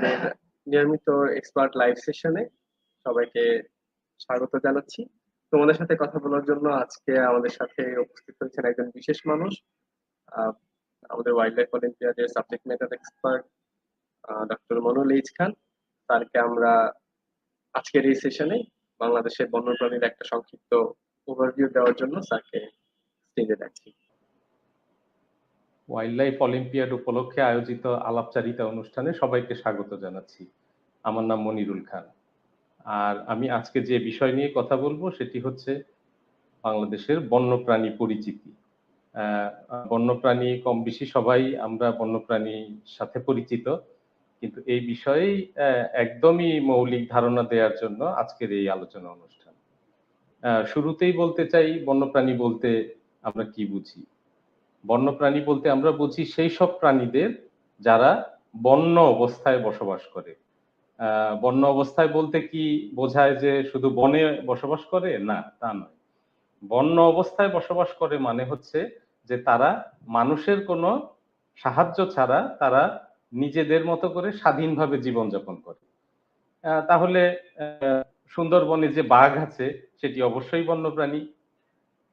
আমাদের নিয়মিত expert live সেশনে সবাইকে স্বাগত জানাচ্ছি। তোমাদের সাথে কথা বলার জন্য আজকে আমাদের সাথে উপস্থিত হয়েছেন একজন বিশেষ মানুষ আমাদের wild life অলিম্পিয়াডের subject matter expert doctor Monul H Khan. তারকে আমরা আজকের এই সেশনে বাংলাদেশের বন্যপ্রাণীর একটা সংক্ষিপ্ত ওভারভিউ দেওয়ার জন্য স্যারকে স্টেজে ডাকছি ওয়াইল্ড লাইফ অলিম্পিয়াড উপলক্ষে আয়োজিত আলাপচারিতা অনুষ্ঠানে সবাইকে স্বাগত জানাচ্ছি। আমার নাম মনিরুল খান। আর আমি আজকে যে বিষয় নিয়ে কথা বলব সেটি হচ্ছে বাংলাদেশের বন্যপ্রাণী পরিচিতি। বন্যপ্রাণী কম বেশি সবাই আমরা বন্যপ্রাণীর সাথে পরিচিত, কিন্তু এই বিষয়েই একদমই মৌলিক ধারণা দেওয়ার জন্য আজকের এই আলোচনা অনুষ্ঠান। শুরুতেই বলতে চাই বন্যপ্রাণী বলতে আমরা কি বুঝি? বন্যপ্রাণী বলতে আমরা বুঝি সেই সব প্রাণীদের যারা বন্য অবস্থায় বসবাস করে। বন্য অবস্থায় বলতে কি বোঝায় যে শুধু বনে বসবাস করে? না, তা নয়। বন্য অবস্থায় বসবাস করে মানে হচ্ছে যে তারা মানুষের কোনো সাহায্য ছাড়া তারা নিজেদের মতো করে স্বাধীনভাবে জীবনযাপন করে। তাহলে সুন্দরবনে যে বাঘ আছে, সেটি অবশ্যই বন্যপ্রাণী।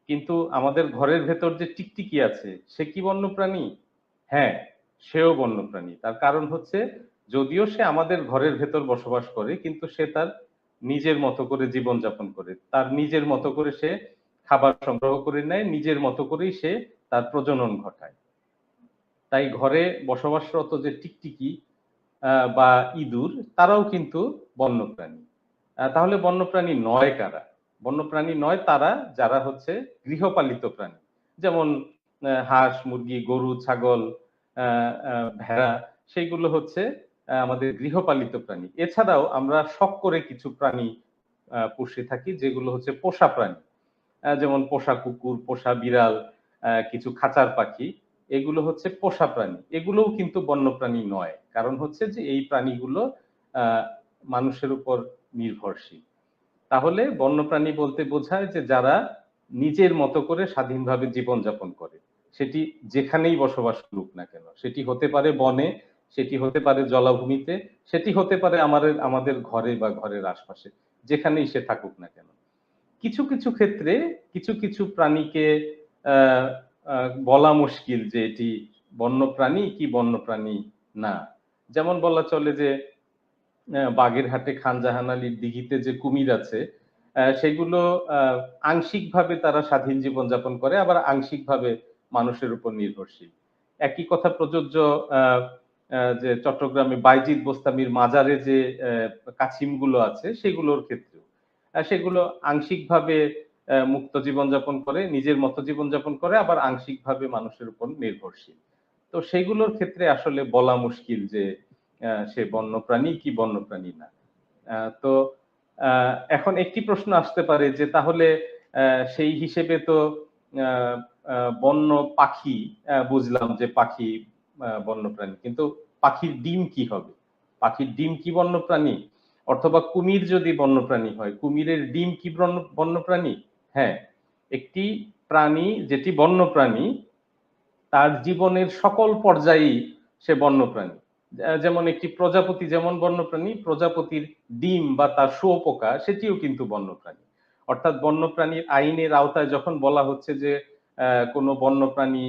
কিন্তু আমাদের ঘরের ভেতর যে টিকটিকি আছে, সে কি বন্যপ্রাণী? হ্যাঁ সেও বন্যপ্রাণী। তার কারণ হচ্ছে, যদিও সে আমাদের ঘরের ভেতর বসবাস করে, কিন্তু সে তার নিজের মতো করে জীবনযাপন করে। তার নিজের মতো করে সে খাবার সংগ্রহ করে নেয়, নিজের মতো করেই সে তার প্রজনন ঘটায়। তাই ঘরে বসবাসরত যে টিকটিকি বা ইঁদুর, তারাও কিন্তু বন্যপ্রাণী। তাহলে বন্যপ্রাণী নয় কারা? বন্যপ্রাণী নয়, তারা, যারা হচ্ছে গৃহপালিত প্রাণী। যেমন হাঁস, মুরগি, গরু, ছাগল ভেড়া, সেইগুলো হচ্ছে আমাদের গৃহপালিত প্রাণী। এছাড়াও আমরা শখ করে কিছু প্রাণী পুষে থাকি, যেগুলো হচ্ছে পোষা প্রাণী। যেমন পোষা কুকুর, পোষা বিড়াল কিছু খাঁচার পাখি, এগুলো হচ্ছে পোষা প্রাণী। এগুলোও কিন্তু বন্যপ্রাণী নয়। কারণ হচ্ছে যে, এই প্রাণীগুলো মানুষের উপর নির্ভরশীল। তাহলে বন্যপ্রাণী বলতে বোঝায় যে যারা নিজের মতো করে স্বাধীনভাবে জীবনযাপন করে, সেটি যেখানেই বসবাস করুক না কেন, সেটি হতে পারে বনে, সেটি হতে পারে জলাভূমিতে, সেটি হতে পারে আমাদের আমাদের ঘরে বা ঘরের আশপাশে, যেখানেই সে থাকুক না কেন। কিছু কিছু ক্ষেত্রে কিছু কিছু প্রাণীকে বলা মুশকিল যে এটি বন্যপ্রাণী কি বন্যপ্রাণী না। যেমন বলা চলে যে বাগেরহাটে খান জাহান আলীর দিঘিতে যে কুমির আছে সেগুলো আংশিকভাবে তারা স্বাধীন জীবনযাপন করে, আবার আংশিকভাবে মানুষের উপর নির্ভরশীল। একই কথা প্রযোজ্য যে চট্টগ্রামে বাইজিদ বোস্তামির মাজারে যে কাছিমগুলো আছে, সেগুলোর ক্ষেত্রেও। সেগুলো আংশিকভাবে মুক্ত জীবনযাপন করে, নিজের মতো জীবনযাপন করে, আবার আংশিকভাবে মানুষের উপর নির্ভরশীল। তো সেগুলোর ক্ষেত্রে আসলে বলা মুশকিল যে সে বন্যপ্রাণী কি বন্যপ্রাণী না? তো এখন একটি প্রশ্ন আসতে পারে যে তাহলে সেই হিসেবে তো বন্য পাখি বুঝলাম যে পাখি বন্যপ্রাণী, কিন্তু পাখির ডিম কি হবে? পাখির ডিম কি বন্যপ্রাণী? অথবা কুমির যদি বন্যপ্রাণী হয়, কুমিরের ডিম কি বন্য- বন্যপ্রাণী? হ্যাঁ একটি প্রাণী যেটি বন্যপ্রাণী, তার জীবনের সকল পর্যায়েই সে বন্যপ্রাণী। যেমন একটি প্রজাপতি, যেমন বন্যপ্রাণী, প্রজাপতির ডিম বা তার শুয়োপোকা, সেটিও কিন্তু বন্যপ্রাণী। অর্থাৎ বন্যপ্রাণীর আইনের আওতায় যখন বলা হচ্ছে যে কোনো বন্যপ্রাণী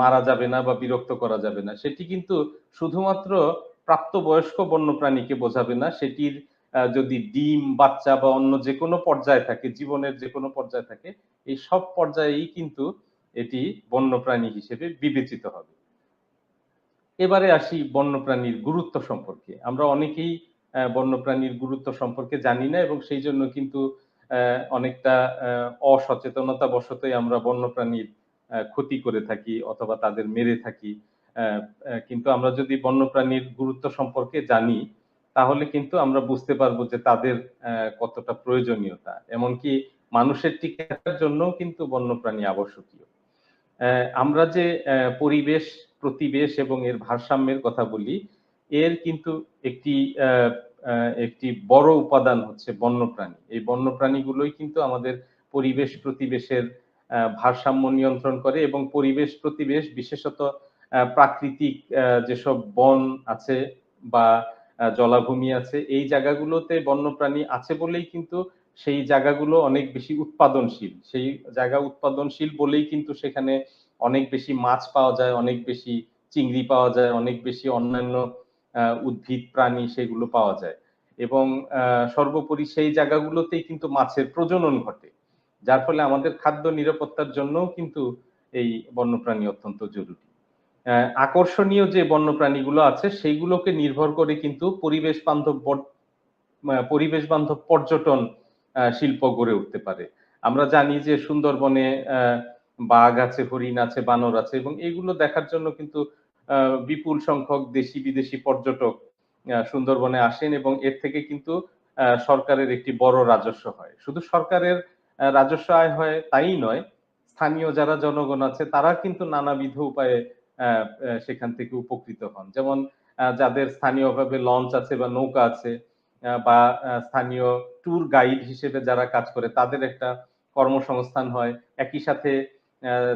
মারা যাবে না বা বিরক্ত করা যাবে না, সেটি কিন্তু শুধুমাত্র প্রাপ্তবয়স্ক বন্যপ্রাণীকে বোঝাবে না। সেটির যদি ডিম, বাচ্চা বা অন্য যে কোনো পর্যায়ে থাকে, জীবনের যে কোনো পর্যায়ে থাকে, এই সব পর্যায়েই কিন্তু এটি বন্যপ্রাণী হিসেবে বিবেচিত হবে। এবারে আসি বন্যপ্রাণীর গুরুত্ব সম্পর্কে। আমরা অনেকেই বন্যপ্রাণীর গুরুত্ব সম্পর্কে জানি না এবং সেই জন্য কিন্তু অনেকটা অসচেতনতা বশতই আমরা বন্যপ্রাণীর ক্ষতি করে থাকি অথবা তাদের মেরে থাকি। কিন্তু আমরা যদি বন্যপ্রাণীর গুরুত্ব সম্পর্কে জানি, তাহলে কিন্তু আমরা বুঝতে পারব যে তাদের কতটা প্রয়োজনীয়তা। এমনকি মানুষের টিকে থাকার জন্যও কিন্তু বন্যপ্রাণী আবশ্যকীয়। আমরা যে পরিবেশ প্রতিবেশ এবং এর ভারসাম্যের কথা বলি, এর কিন্তু একটি একটি বড় উপাদান হচ্ছে বন্যপ্রাণী। এই বন্যপ্রাণীগুলোই কিন্তু আমাদের পরিবেশ প্রতিবেশের ভারসাম্য নিয়ন্ত্রণ করে এবং পরিবেশ প্রতিবেশ বিশেষত প্রাকৃতিক যেসব বন আছে বা জলাভূমি আছে, এই জায়গাগুলোতে বন্যপ্রাণী আছে বলেই কিন্তু সেই জায়গাগুলো অনেক বেশি উৎপাদনশীল। সেই জায়গা উৎপাদনশীল বলেই কিন্তু সেখানে অনেক বেশি মাছ পাওয়া যায়, অনেক বেশি চিংড়ি পাওয়া যায়, অনেক বেশি অন্যান্য উদ্ভিদ, প্রাণী সেগুলো পাওয়া যায়। এবং সর্বোপরি সেই জায়গাগুলোতেই কিন্তু মাছের প্রজনন ঘটে। যার ফলে আমাদের খাদ্য নিরাপত্তার জন্যও কিন্তু এই বন্যপ্রাণী অত্যন্ত জরুরি। আকর্ষণীয় যে বন্যপ্রাণীগুলো আছে, সেইগুলোকে নির্ভর করে কিন্তু পরিবেশ বান্ধব পরিবেশ বান্ধব পর্যটন শিল্প গড়ে উঠতে পারে। আমরা জানি যে সুন্দরবনে বাঘ আছে, হরিণ আছে, বানর আছে এবং এগুলো দেখার জন্য কিন্তু বিপুল সংখ্যক দেশি বিদেশি পর্যটক সুন্দরবনে আসেন এবং এর থেকে কিন্তু সরকারের একটি বড় রাজস্ব হয়। শুধু সরকারের রাজস্ব আয় হয় তাই নয়, স্থানীয় যারা জনগণ আছে তারা কিন্তু নানাবিধ উপায়ে সেখান থেকে উপকৃত হন। যেমন যাদের স্থানীয়ভাবে লঞ্চ আছে বা নৌকা আছে বা স্থানীয় ট্যুর গাইড হিসেবে যারা কাজ করে তাদের একটা কর্মসংস্থান হয়। একই সাথে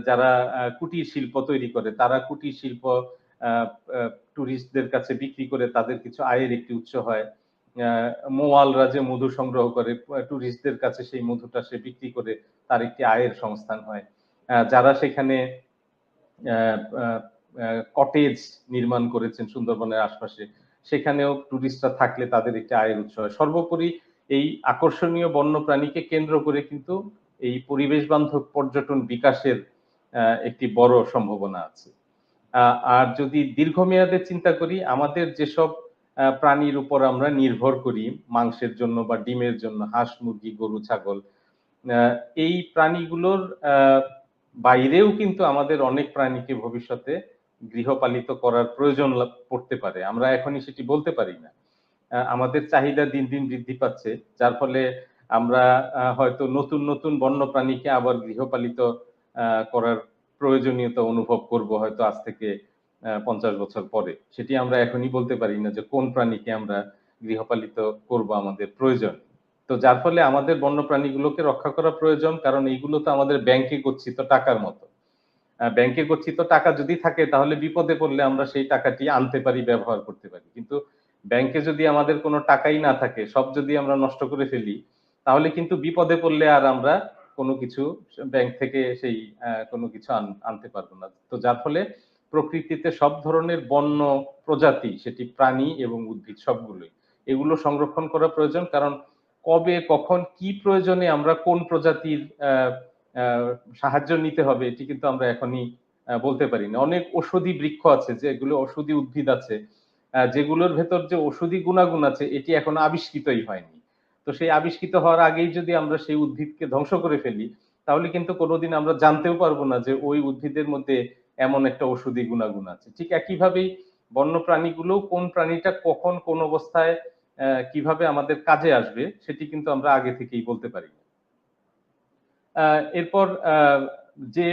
যারা কুটির শিল্প তৈরি করে, তারা কুটির শিল্প টুরিস্টদের কাছে বিক্রি করে তাদের কিছু আয়ের একটি উৎস হয়। মোয়ালরা যে মধু সংগ্রহ করে টুরিস্টদের কাছে সেই মধুটা সে বিক্রি করে, তার একটি আয়ের সংস্থান হয়। যারা সেখানে কটেজ নির্মাণ করেছেন সুন্দরবনের আশপাশে, সেখানেও টুরিস্টরা থাকলে তাদের একটি আয়ের উৎস হয়। সর্বোপরি এই আকর্ষণীয় বন্য প্রাণীকে কেন্দ্র করে কিন্তু এই পরিবেশ বান্ধব পর্যটন বিকাশের একটি বড় সম্ভাবনা আছে। আর যদি দীর্ঘমেয়াদে চিন্তা করি, আমাদের যেসব প্রাণীর উপর আমরা নির্ভর করি, মাংসের জন্য বা ডিমের জন্য, হাঁস, মুরগি, গরু, ছাগল এই প্রাণীগুলোর বাইরেও কিন্তু আমাদের অনেক প্রাণীকে ভবিষ্যতে গৃহপালিত করার প্রয়োজন পড়তে পারে। আমরা এখনই সেটি বলতে পারি না। আমাদের চাহিদা দিন দিন বৃদ্ধি পাচ্ছে, যার ফলে আমরা হয়তো নতুন নতুন বন্য প্রাণীকে আবার গৃহপালিত করার প্রয়োজনীয়তা অনুভব করব হয়তো আজ থেকে পঞ্চাশ বছর পরে। সেটি আমরা এখনই বলতে পারি না যে কোন প্রাণীকে আমরা গৃহপালিত করব আমাদের প্রয়োজন। তো যার ফলে আমাদের বন্য প্রাণীগুলোকে রক্ষা করা প্রয়োজন, কারণ এইগুলো তো আমাদের ব্যাংকে গচ্ছিত টাকার মতো। ব্যাংকে গচ্ছিত টাকা যদি থাকে, তাহলে বিপদে পড়লে আমরা সেই টাকাটি আনতে পারি, ব্যবহার করতে পারি। কিন্তু ব্যাংকে যদি আমাদের কোনো টাকাই না থাকে, সব যদি আমরা নষ্ট করে ফেলি তাহলে কিন্তু বিপদে পড়লে আর আমরা কোনো কিছু ব্যাংক থেকে সেই কোনো কিছু আনতে পারব না। তো যার ফলে প্রকৃতিতে সব ধরনের বন্য প্রজাতি, সেটি প্রাণী এবং উদ্ভিদ সবগুলোই, এগুলো সংরক্ষণ করা প্রয়োজন। কারণ কবে, কখন, কি প্রয়োজনে আমরা কোন প্রজাতির সাহায্য নিতে হবে, এটি কিন্তু আমরা এখনই বলতে পারি না অনেক ওষুধি বৃক্ষ আছে যে এগুলো ওষুধি উদ্ভিদ আছে যেগুলোর ভেতর যে ওষুধি গুণাগুণ আছে, এটি এখন আবিষ্কৃতই হয়নি। তো সেই আবিষ্কৃত হওয়ার আগেই যদি আমরা সেই উদ্ভিদকে ধ্বংস করে ফেলি, তাহলে কিন্তু কোনোদিন আমরা জানতেও পারব না যে ওই উদ্ভিদের মধ্যে এমন একটা ওষুধি গুণাগুণ আছে। ঠিক একইভাবেই বন্য প্রাণীগুলো কোন প্রাণীটা কখন কোন অবস্থায় কীভাবে আমাদের কাজে আসবে, সেটি কিন্তু আমরা আগে থেকেই বলতে পারি এরপর যে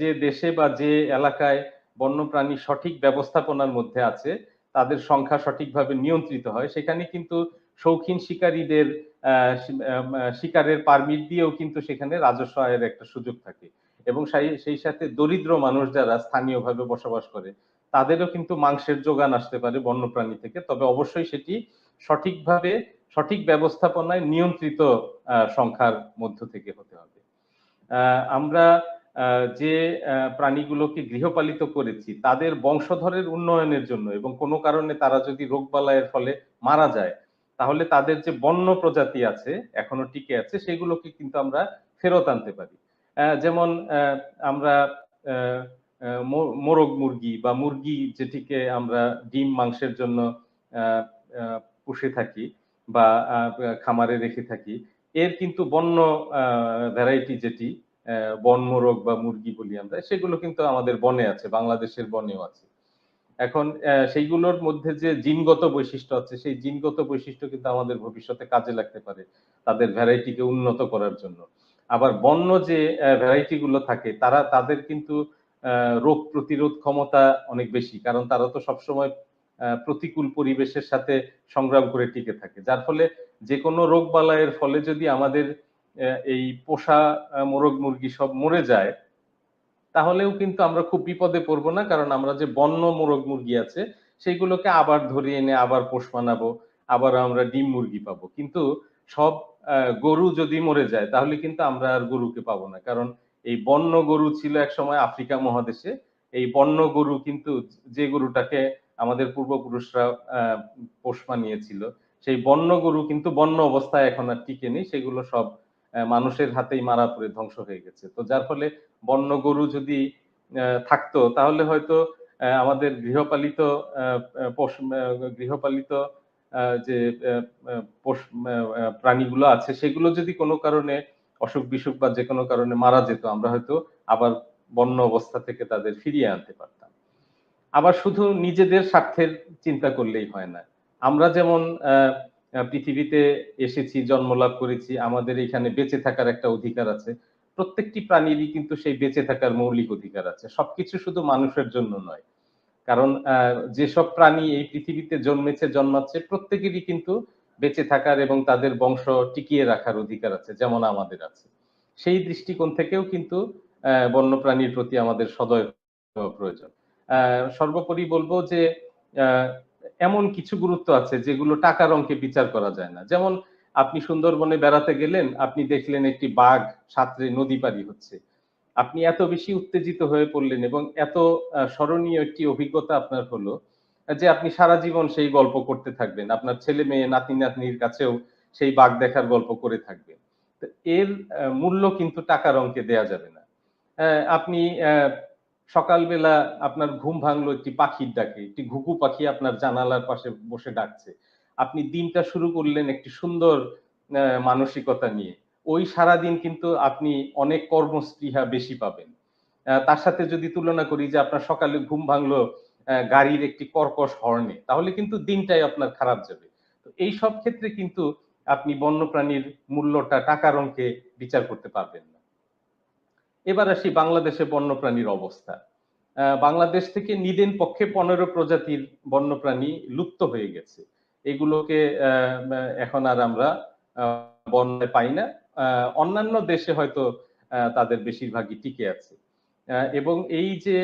যে দেশে বা যে এলাকায় বন্যপ্রাণী সঠিক ব্যবস্থাপনার মধ্যে আছে, তাদের সংখ্যা সঠিকভাবে নিয়ন্ত্রিত হয়, সেখানে কিন্তু শৌখিন শিকারীদের শিকারের পারমিট দিয়েও কিন্তু সেখানে রাজস্ব আয়ের একটা সুযোগ থাকে। এবং সেই সাথে দরিদ্র মানুষ যারা স্থানীয়ভাবে বসবাস করে, তাদেরও কিন্তু মাংসের যোগান আসতে পারে বন্যপ্রাণী থেকে। তবে অবশ্যই সেটি সঠিকভাবে, সঠিক ব্যবস্থাপনায় নিয়ন্ত্রিত সংখ্যার মধ্য থেকে হতে হবে। আমরা যে প্রাণীগুলোকে গৃহপালিত করেছি, তাদের বংশধরের উন্নয়নের জন্য এবং কোনো কারণে তারা যদি রোগবালাইয়ের ফলে মারা যায় তাহলে তাদের যে বন্য প্রজাতি আছে এখনও টিকে আছে, সেগুলোকে কিন্তু আমরা ফেরত আনতে পারি। যেমন আমরা মোরগ মুরগি বা মুরগি যেটিকে আমরা ডিম মাংসের জন্য পুষে থাকি বা খামারে রেখে থাকি, এর কিন্তু বন্য ভ্যারাইটি যেটি বন মোরগ বা মুরগি বলি আমরা, সেগুলো কিন্তু আমাদের বনে আছে, বাংলাদেশের বনেও আছে। এখন সেইগুলোর মধ্যে যে জিনগত বৈশিষ্ট্য আছে, সেই জিনগত বৈশিষ্ট্য কিন্তু আমাদের ভবিষ্যতে কাজে লাগতে পারে তাদের ভ্যারাইটিকে উন্নত করার জন্য। আবার বন্য যে ভ্যারাইটি গুলো থাকে, তারা, তাদের কিন্তু রোগ প্রতিরোধ ক্ষমতা অনেক বেশি, কারণ তারা তো সবসময় প্রতিকূল পরিবেশের সাথে সংগ্রাম করে টিকে থাকে। যার ফলে যে কোনো রোগ ফলে যদি আমাদের এই পোষা মোরগ মুরগি সব মরে যায় তাহলেও কিন্তু আমরা খুব বিপদে পড়ব না, কারণ আমরা যে বন্য মোরগ মুরগি আছে, সেইগুলোকে আবার ধরিয়ে এনে আবার পোষ মানাবো, আবার আমরা ডিম মুরগি পাবো। কিন্তু সব গরু যদি মরে যায়, তাহলে কিন্তু আমরা আর গরুকে পাবো না। কারণ এই বন্য গরু ছিল এক সময় আফ্রিকা মহাদেশে, এই বন্য গরু কিন্তু যে গরুটাকে আমাদের পূর্বপুরুষরা পোষ মানিয়েছিল, সেই বন্য গরু কিন্তু বন্য অবস্থায় এখন আর টিকে নেই, সেগুলো সব মানুষের হাতেই মারা পড়ে ধ্বংস হয়ে গেছে। তো যার ফলে বন্য গরু যদি থাকতো, তাহলে হয়তো আমাদের গৃহপালিত গৃহপালিত যে প্রাণীগুলো আছে, সেগুলো যদি কোনো কারণে অসুখ বিসুখ বা যে কোনো কারণে মারা যেত, আমরা হয়তো আবার বন্য অবস্থা থেকে তাদের ফিরিয়ে আনতে পারতাম। আবার শুধু নিজেদের স্বার্থের চিন্তা করলেই হয় না। আমরা যেমন পৃথিবীতে এসেছি, জন্মলাভ করেছি, আমাদের এখানে বেঁচে থাকার একটা অধিকার আছে প্রত্যেকটি প্রাণীরই কিন্তু সেই বেঁচে থাকার মৌলিক অধিকার আছে। সবকিছু শুধু মানুষের জন্য নয়। কারণ যেসব প্রাণী এই পৃথিবীতে জন্মেছে, জন্মাচ্ছে, প্রত্যেকেরই কিন্তু বেঁচে থাকার এবং তাদের বংশ টিকিয়ে রাখার অধিকার আছে, যেমন আমাদের আছে। সেই দৃষ্টিকোণ থেকেও কিন্তু বন্যপ্রাণীর প্রতি আমাদের সদয় প্রয়োজন। সর্বোপরি বলব যে এমন কিছু গুরুত্ব আছে যেগুলো টাকার অঙ্কে বিচার করা যায় না। যেমন আপনি সুন্দরবনে বেড়াতে গেলেন, আপনি দেখলেন একটি বাঘ সাঁতরে নদী পারি হচ্ছে। আপনি এত বেশি উত্তেজিত হয়ে পড়লেন এবং এত স্মরণীয় একটি অভিজ্ঞতা আপনার হলো, যে আপনি সারা জীবন সেই গল্প করতে থাকবেন। আপনার ছেলে মেয়ে, নাতি নাতনির কাছেও সেই বাঘ দেখার গল্প করে থাকবেন। এর মূল্য কিন্তু টাকার অঙ্কে দেয়া যাবে না। আপনি সকালবেলা আপনার ঘুম ভাঙলো একটি পাখির ডাকে, একটি ঘুঘু পাখি আপনার জানালার পাশে বসে ডাকছে। আপনি দিনটা শুরু করলেন একটি সুন্দর মানসিকতা নিয়ে। ওই সারা দিন কিন্তু আপনি অনেক কর্মস্পৃহা বেশি পাবেন। তার সাথে যদি তুলনা করি যে আপনার সকালে ঘুম ভাঙলো গাড়ির একটি কর্কশ হর্নে, তাহলে কিন্তু দিনটাই আপনার খারাপ যাবে। তো এই সব ক্ষেত্রে কিন্তু আপনি বন্যপ্রাণীর মূল্যটা, টাকার অঙ্কে বিচার করতে পারবেন না। এবার আসি বাংলাদেশে বন্যপ্রাণীর অবস্থা। বাংলাদেশ থেকে নিদেন পক্ষে পনেরো প্রজাতির বন্যপ্রাণী লুপ্ত হয়ে গেছে। এগুলোকে এখন আর আমরা বন্যায় পাই না। অন্যান্য দেশে হয়তো তাদের বেশিরভাগই টিকে আছে। এবং এই যে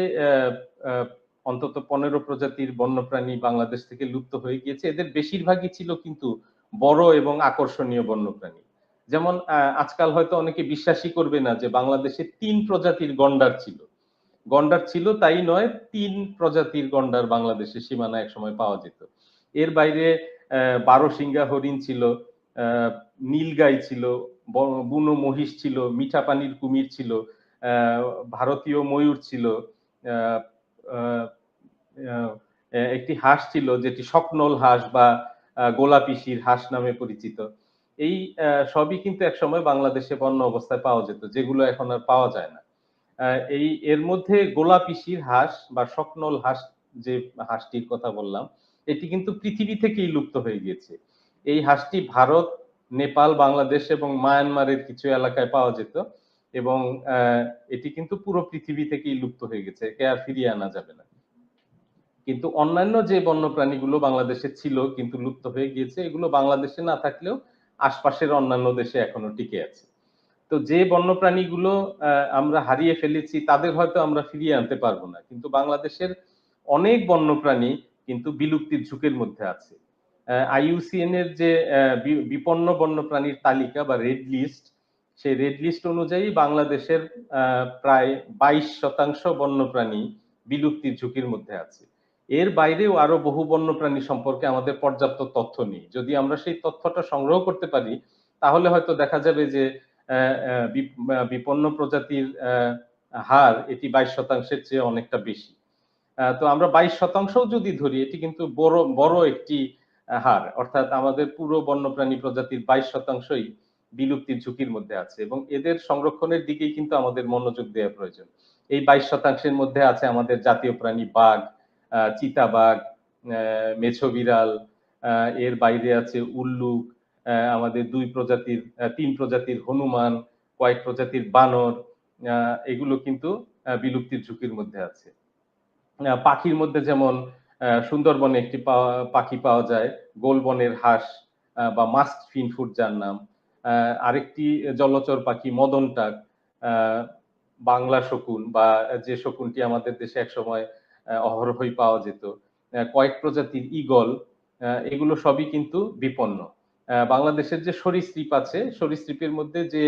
অন্তত পনেরো প্রজাতির বন্যপ্রাণী বাংলাদেশ থেকে লুপ্ত হয়ে গিয়েছে, এদের বেশিরভাগই ছিল কিন্তু বড় এবং আকর্ষণীয় বন্যপ্রাণী। যেমন আজকাল হয়তো অনেকে বিশ্বাসই করবে না যে বাংলাদেশে তিন প্রজাতির গন্ডার ছিল। গন্ডার ছিল, তাই নয়, তিন প্রজাতির গন্ডার বাংলাদেশে সীমানা এক সময় পাওয়া যেত। এর বাইরে বারো সিংহা হরিণ ছিল নীলগাই ছিল বুনো মহিষ ছিল মিঠা পানির কুমির ছিল ভারতীয় ময়ূর ছিল একটি হাঁস ছিল যেটি স্বপ্নল হাঁস বা গোলাপিসির হাঁস নামে পরিচিত। এই সবই কিন্তু একসময় বাংলাদেশে বন্য অবস্থায় পাওয়া যেত, যেগুলো এখন আর পাওয়া যায় না। এই, এর মধ্যে গোলাপিসির হাঁস বা স্বপ্নল হাঁস যে হাঁসটির কথা বললাম এটি কিন্তু পৃথিবী থেকেই লুপ্ত হয়ে গিয়েছে। এই হাঁসটি ভারত, নেপাল, বাংলাদেশ এবং মায়ানমারের কিছু এলাকায় পাওয়া যেত এবং এটি কিন্তু পুরো পৃথিবী থেকেই লুপ্ত হয়ে গেছে, একে আর ফিরিয়ে আনা যাবে না। কিন্তু অন্যান্য যে বন্য প্রাণীগুলো বাংলাদেশে ছিল কিন্তু লুপ্ত হয়ে গিয়েছে, এগুলো বাংলাদেশে না থাকলেও আশপাশের অন্যান্য দেশে এখনও টিকে আছে। তো যে বন্যপ্রাণীগুলো আমরা হারিয়ে ফেলেছি, তাদের হয়তো আমরা ফিরিয়ে আনতে পারব না। কিন্তু বাংলাদেশের অনেক বন্যপ্রাণী কিন্তু বিলুপ্তির ঝুঁকের মধ্যে আছে। আইইউসিএন এর যে বিপন্ন বন্যপ্রাণীর তালিকা বা রেড লিস্ট, সেই রেড লিস্ট অনুযায়ী বাংলাদেশের প্রায় বাইশ শতাংশ বন্যপ্রাণী বিলুপ্তির ঝুঁকির মধ্যে আছে। এর বাইরেও আরও বহু বন্যপ্রাণী সম্পর্কে আমাদের পর্যাপ্ত তথ্য নেই। যদি আমরা সেই তথ্যটা সংগ্রহ করতে পারি, তাহলে হয়তো দেখা যাবে যে বিপন্ন প্রজাতির হার এটি বাইশ শতাংশের চেয়ে অনেকটা বেশি। তো আমরা বাইশ শতাংশ যদি ধরি, এটি কিন্তু বড় বড় একটি হার। অর্থাৎ আমাদের পুরো বন্যপ্রাণী প্রজাতির বাইশ শতাংশই বিলুপ্তির ঝুঁকির মধ্যে আছে এবং এদের সংরক্ষণের দিকেই কিন্তু আমাদের মনোযোগ দেওয়া প্রয়োজন। এই বাইশ শতাংশের মধ্যে আছে আমাদের জাতীয় প্রাণী বাঘ চিতাবাঘ মেছো বিড়াল এর বাইরে আছে উল্লুক আমাদের দুই প্রজাতির তিন প্রজাতির হনুমান, কয়েক প্রজাতির বানর এগুলো কিন্তু বিলুপ্তির ঝুঁকির মধ্যে আছে। পাখির মধ্যে যেমন সুন্দরবনে একটি পাখি পাওয়া যায়, গোলবনের হাঁস বা মাস্ট ফিনফুড যার নাম আরেকটি জলচর পাখি মদন টাক বাংলা শকুন বা যে শকুনটি আমাদের দেশে একসময় অহরহই পাওয়া যেত। কয়েক প্রজাতির ঈগল এগুলো সবই কিন্তু বিপন্ন। বাংলাদেশের যে সরীসৃপ আছে, সরীসৃপের মধ্যে যে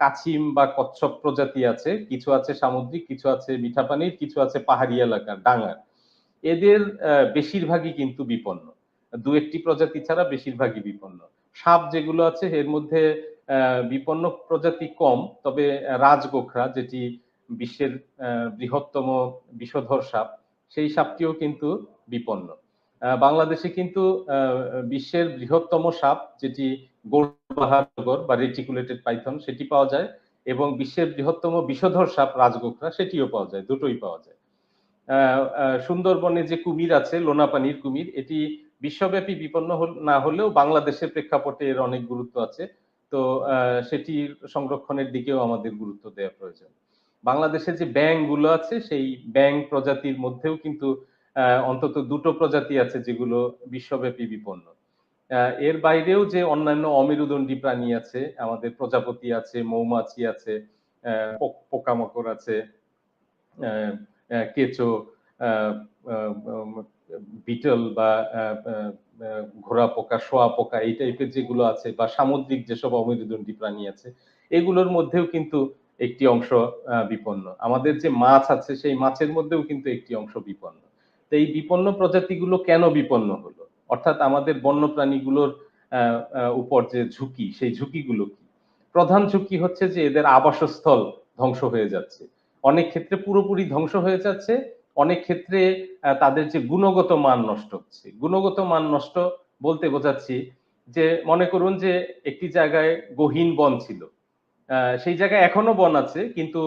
কাছিম বা কচ্ছপ প্রজাতি আছে। কিছু আছে সামুদ্রিক, কিছু আছে মিঠা পানির কিছু আছে পাহাড়ি এলাকার, ডাঙার। এদের বেশিরভাগই কিন্তু বিপন্ন। দু একটি প্রজাতি ছাড়া বেশিরভাগই বিপন্ন। সাপ যেগুলো আছে, এর মধ্যে বিপন্ন প্রজাতি কম, তবে রাজগোখরা, যেটি বিশ্বের বৃহত্তম বিষধর সাপ, সেই সাপটিও কিন্তু বিপন্ন। বাংলাদেশে কিন্তু বিশ্বের বৃহত্তম সাপ, যেটি গোলবাহারগর বা রেটিকুলেটেড পাইথন সেটি পাওয়া যায় এবং বিশ্বের বৃহত্তম বিষধর সাপ রাজগোখরা সেটিও পাওয়া যায়, দুটোই পাওয়া যায়। সুন্দরবনে যে কুমির আছে, লোনাপানির কুমির, এটি বিশ্বব্যাপী বিপন্ন না হলেও বাংলাদেশের প্রেক্ষাপটে এর অনেক গুরুত্ব আছে। তো সেটির সংরক্ষণের দিকেও আমাদের গুরুত্ব দেওয়া প্রয়োজন। বাংলাদেশে যে ব্যাংগুলো আছে, সেই ব্যাং প্রজাতির মধ্যেও কিন্তু অন্তত দুটো প্রজাতি আছে যেগুলো বিশ্বব্যাপী বিপন্ন। এর বাইরেও যে অন্যান্য অমেরুদণ্ডী প্রাণী আছে, আমাদের প্রজাপতি আছে, মৌমাছি আছে পোকামাকড় আছে কেঁচো বিটল বা ঘোড়া পোকা, শোয়া পোকা, এই টাইপের যেগুলো আছে বা সামুদ্রিক যেসব অমেরুদণ্ডী প্রাণী আছে, এগুলোর মধ্যেও কিন্তু একটি অংশ বিপন্ন। আমাদের যে মাছ আছে, সেই মাছের মধ্যেও কিন্তু একটি অংশ বিপন্ন। তো এই বিপন্ন প্রজাতিগুলো কেন বিপন্ন হলো? অর্থাৎ আমাদের বন্য প্রাণীগুলোর উপর যে ঝুঁকি, সেই ঝুঁকিগুলো কি? প্রধান ঝুঁকি হচ্ছে যে এদের আবাসস্থল ধ্বংস হয়ে যাচ্ছে। অনেক ক্ষেত্রে পুরোপুরি ধ্বংস হয়ে যাচ্ছে, অনেক ক্ষেত্রে তাদের যে গুণগত মান নষ্ট হচ্ছে। গুণগত মান নষ্ট বলতে বোঝাচ্ছি যে, মনে করুন যে একটি জায়গায় গহীন বন ছিল। সেই জায়গায় এখনও বন আছে, কিন্তু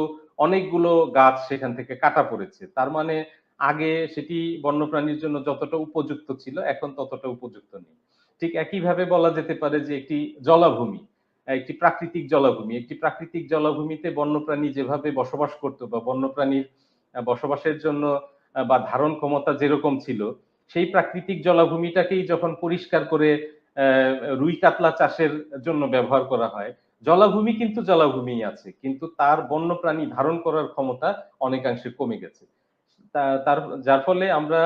অনেকগুলো গাছ সেখান থেকে কাটা পড়েছে। তার মানে আগে সেটি বন্যপ্রাণীর জন্য যতটা উপযুক্ত ছিল, এখন ততটা উপযুক্ত নেই। ঠিক একইভাবে বলা যেতে পারে যে একটি জলাভূমি, একটি প্রাকৃতিক জলাভূমি, একটি প্রাকৃতিক জলাভূমিতে বন্যপ্রাণী যেভাবে বসবাস করত বা বন্যপ্রাণীর বসবাসের জন্য বা ধারণ ক্ষমতা যেরকম ছিল, সেই প্রাকৃতিক জলাভূমিটাকেই যখন পরিষ্কার করে রুই কাতলা চাষের জন্য ব্যবহার করা হয়, জলাভূমি কিন্তু জলাভূমি আছে, কিন্তু তার বন্যপ্রাণী ধারণ করার ক্ষমতা অনেকাংশে কমে গেছে। তার, যার ফলে আমরা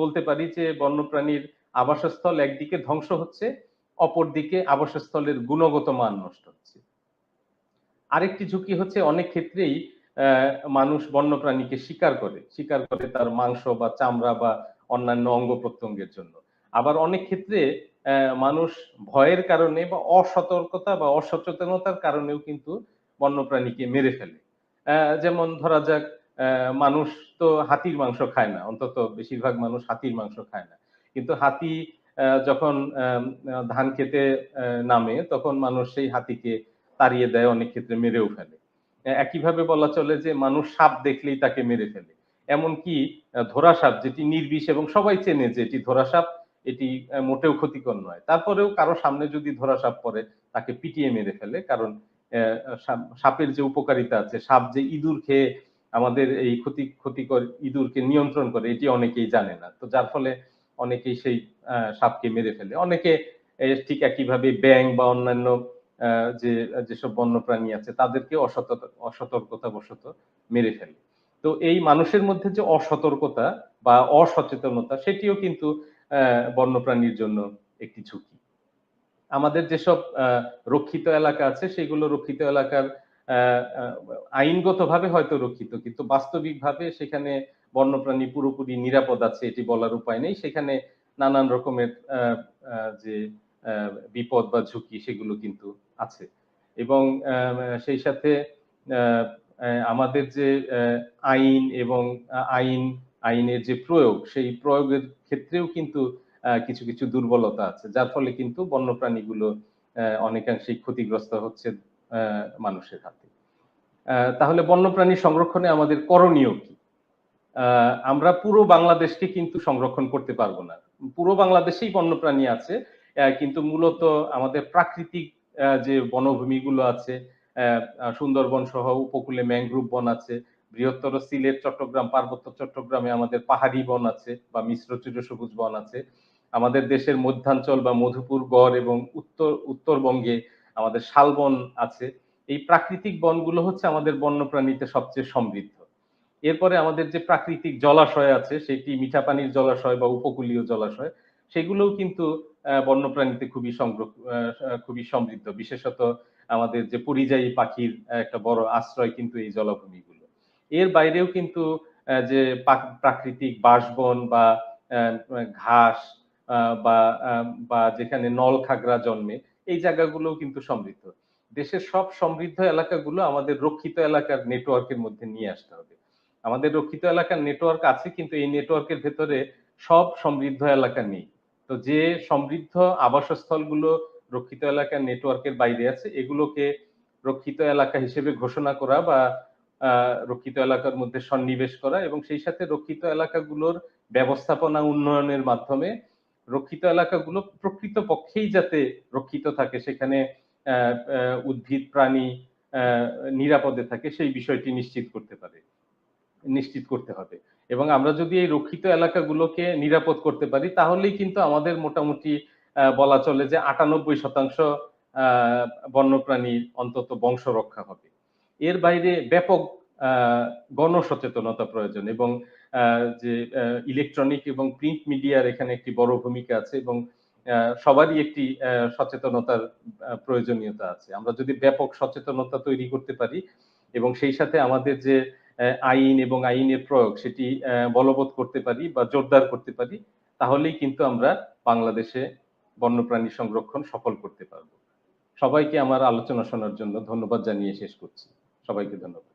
বলতে পারি যে বন্যপ্রাণীর আবাসস্থল একদিকে ধ্বংস হচ্ছে, অপরদিকে আবাসস্থলের গুণগত মান নষ্ট হচ্ছে। আরেকটি ঝুঁকি হচ্ছে অনেক ক্ষেত্রেই মানুষ বন্যপ্রাণীকে শিকার করে শিকার করে তার মাংস বা চামড়া বা অন্যান্য অঙ্গ প্রত্যঙ্গের জন্য। আবার অনেক ক্ষেত্রে মানুষ ভয়ের কারণে বা অসতর্কতা বা অসচেতনতার কারণেও কিন্তু বন্যপ্রাণীকে মেরে ফেলে। যেমন ধরা যাক মানুষ তো হাতির মাংস খায় না। অন্তত বেশিরভাগ মানুষ হাতির মাংস খায় না। কিন্তু হাতি যখন ধান খেতে নামে, তখন মানুষ সেই হাতিকে তাড়িয়ে দেয়, অনেক ক্ষেত্রে মেরেও ফেলে। একইভাবে বলা চলে যে মানুষ সাপ দেখলেই তাকে মেরে ফেলে। এমনকি ধরা সাপ, যেটি নির্বিষ এবং সবাই চেনে যে এটি ধরা সাপ, এটি মোটেও ক্ষতিকর নয়। তারপরেও কারও সামনে যদি ধরা সাপ পরে তাকে পিটিয়ে মেরে ফেলে। কারণ সাপের যে উপকারিতা আছে, সাপ যে ইঁদুর খেয়ে আমাদের এই ক্ষতি, ক্ষতিকর ইঁদুরকে নিয়ন্ত্রণ করে, এটি অনেকেই জানে না। তো যার ফলে অনেকেই সেই সাপকে মেরে ফেলে। অনেকে ঠিক একইভাবে ব্যাং বা অন্যান্য যে, যেসব বন্যপ্রাণী আছে, তাদেরকে অসতর্কতা বশত মেরে ফেলে। তো এই মানুষের মধ্যে যে অসতর্কতা বা অসচেতনতা, সেটিও কিন্তু বন্যপ্রাণীর জন্য একটি ঝুঁকি। আমাদের যেসব রক্ষিত এলাকা আছে, সেগুলো রক্ষিত এলাকার আইনগতভাবে হয়তো রক্ষিত, কিন্তু বাস্তবিকভাবে সেখানে বন্যপ্রাণী পুরোপুরি নিরাপদ আছে এটি বলার উপায় নেই। সেখানে নানান রকমের যে বিপদ বা ঝুঁকি সেগুলো কিন্তু আছে। এবং সেই সাথে আমাদের যে আইন এবং আইন, আইনের যে প্রয়োগ, সেই প্রয়োগের ক্ষেত্রেও কিন্তু কিছু কিছু দুর্বলতা আছে, যার ফলে কিন্তু বন্যপ্রাণীগুলো অনেকাংশেই ক্ষতিগ্রস্ত হচ্ছে মানুষের হাতে। তাহলে বন্যপ্রাণী সংরক্ষণে আমাদের করণীয় কি? আমরা পুরো বাংলাদেশকে কিন্তু সংরক্ষণ করতে পারব না। পুরো বাংলাদেশেই বন্যপ্রাণী আছে কিন্তু মূলত আমাদের প্রাকৃতিক যে বনভূমিগুলো আছে সুন্দরবন সহ উপকূলে ম্যাংগ্রোভ বন আছে, বৃহত্তর সিলেট, চট্টগ্রাম, পার্বত্য চট্টগ্রামে আমাদের পাহাড়ি বন আছে বা মিশ্র চিরসবুজ বন আছে। আমাদের দেশের মধ্যাঞ্চল বা মধুপুর, গড় এবং উত্তর, উত্তরবঙ্গে আমাদের শালবন আছে। এই প্রাকৃতিক বনগুলো হচ্ছে আমাদের বন্যপ্রাণীতে সবচেয়ে সমৃদ্ধ। এরপরে আমাদের যে প্রাকৃতিক জলাশয় আছে সেটি মিঠা পানির জলাশয় বা উপকূলীয় জলাশয় সেগুলোও কিন্তু বন্যপ্রাণীতে খুবই আহ, খুবই সমৃদ্ধ। বিশেষত আমাদের যে পরিযায়ী পাখির একটা বড় আশ্রয় কিন্তু এই জলাভূমিগুলো। এর বাইরেও কিন্তু যে প্রাকৃতিক বাসবন বা ঘাস বা বা যেখানে নল খাগড়া জন্মে এই জায়গাগুলোও কিন্তু সমৃদ্ধ। দেশের সব সমৃদ্ধ এলাকাগুলো আমাদের রক্ষিত এলাকার নেটওয়ার্কের মধ্যে নিয়ে আসতে হবে। আমাদের রক্ষিত এলাকার নেটওয়ার্ক আছে, কিন্তু এই নেটওয়ার্কের ভেতরে সব সমৃদ্ধ এলাকা নেই। তো যে সমৃদ্ধ আবাসস্থলগুলো রক্ষিত এলাকার নেটওয়ার্কের বাইরে আছে, এগুলোকে রক্ষিত এলাকা হিসেবে ঘোষণা করা বা রক্ষিত এলাকার মধ্যে সন্নিবেশ করা এবং সেই সাথে রক্ষিত এলাকাগুলোর ব্যবস্থাপনা উন্নয়নের মাধ্যমে রক্ষিত এলাকাগুলো প্রকৃত পক্ষেই যাতে রক্ষিত থাকে, সেখানে উদ্ভিদ, প্রাণী নিরাপদে থাকে, সেই বিষয়টি নিশ্চিত করতে পারে, নিশ্চিত করতে হবে। এবং আমরা যদি এই রক্ষিত এলাকাগুলোকে নিরাপদ করতে পারি, তাহলেই কিন্তু আমাদের মোটামুটি বলা চলে যে আটানব্বই শতাংশ বন্যপ্রাণীর অন্তত বংশ রক্ষা হবে। এর বাইরে ব্যাপক গণসচেতনতা প্রয়োজন এবং যে ইলেকট্রনিক এবং প্রিন্ট মিডিয়ার এখানে একটি বড় ভূমিকা আছে এবং সবারই একটি সচেতনতার প্রয়োজনীয়তা আছে। আমরা যদি ব্যাপক সচেতনতা তৈরি করতে পারি এবং সেই সাথে আমাদের যে আইন এবং আইনের প্রয়োগ সেটি বলবৎ করতে পারি বা জোরদার করতে পারি, তাহলেই কিন্তু আমরা বাংলাদেশে বন্যপ্রাণী সংরক্ষণ সফল করতে পারব। সবাইকে আমার আলোচনা শোনার জন্য ধন্যবাদ জানিয়ে শেষ করছি। সবাইকে ধন্যবাদ।